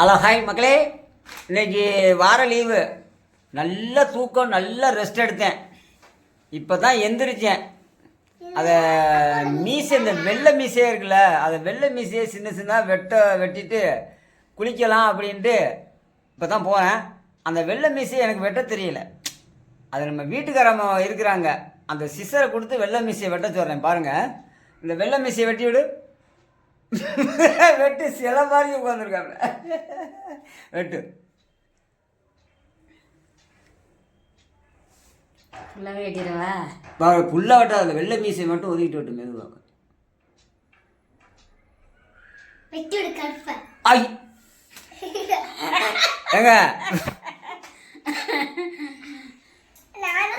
Hello hi மக்களே. இன்னைக்கு வார லீவு. நல்ல தூக்கம் நல்ல ரெஸ்ட் எடுத்தேன். இப்போ தான் எந்திரிச்சேன். அதை மீசை இந்த வெள்ளை மீசையே இருக்குல்ல அதை வெள்ளை மீசையை சின்ன சின்ன வெட்ட வெட்டிட்டு குளிக்கலாம் அப்படின்ட்டு இப்போ தான் போனேன் அந்த வெள்ளை மீசையை எனக்கு வெட்ட தெரியல. அது நம்ம வீட்டுக்காரம்மா இருக்கிறாங்க. அந்த சிசரை கொடுத்து வெள்ளை மீசையை வெட்ட சொல்கிறேன் பாருங்கள் இந்த வெள்ளை மீசையை வெட்டி விடு வெட்டு சில மாதிரி உட்காந்துருக்காங்க வெட்டு. ஃபுல்லாகவே வெட்டிடவா புல்லாக வெட்டாது வெள்ளை மீசை மட்டும் ஒதுக்கிட்டு விட்டு மெதுவாக ஐ. ஏங்க.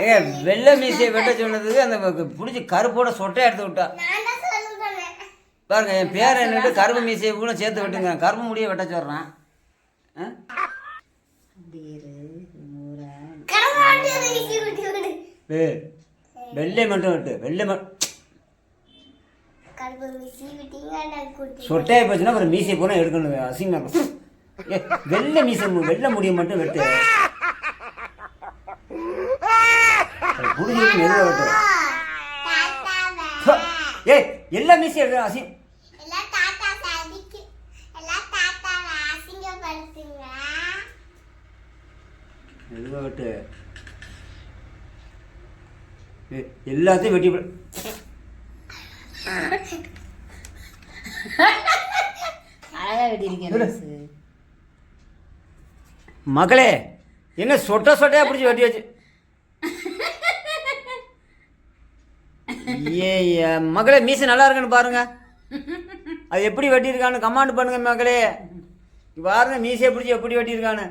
ஏங்க வெள்ளை மீசையை வெட்ட சொன்னதுக்கு அந்த பிடிச்சி கருப்போட சொட்டை எடுத்து விட்டா. பாருங்க என் பேர் என்னட்டு கருப்பு மீசையை கூட சேர்த்து வெட்டுங்க. கருப்பு முடிய வெட்ட சொல்கிறேன் வெள்ளை மட்டும் வெட்டு. வெள்ளை மட்டும் கருப்பு வீசி விட்டீங்க நான் கூட்டி சொட்டையை போச்சுன்னா அப்புறம் மீசையை போனால் எடுக்கணும். அசிங்கமாக இருக்கும் ஏ வெள்ளை மீசை வெள்ளை முடியை மட்டும் வெட்டு. புரிஞ்சு மெதுவாக வெட்டு. ஏய் எல்லா மீசையும் எடுக்க அசிங் எல்லாம் எல்லாம் தாத்தாவை அசிங்கப்படுத்துங்க வெட்டு எல்லாத்தையும் வெட்டி வெட்டியிருக்கேன். மிஸ்ஸு. மகளே என்ன சொட்ட சொட்டையா பிடிச்சி வெட்டி வச்சு ஏ, மகளே மீசை நல்லா இருக்குன்னு பாருங்க அது எப்படி வெட்டியிருக்கான்னு கமாண்ட் பண்ணுங்க மக்களே பாருங்க மீசையை பிடிச்சி எப்படி வெட்டியிருக்கான்னு.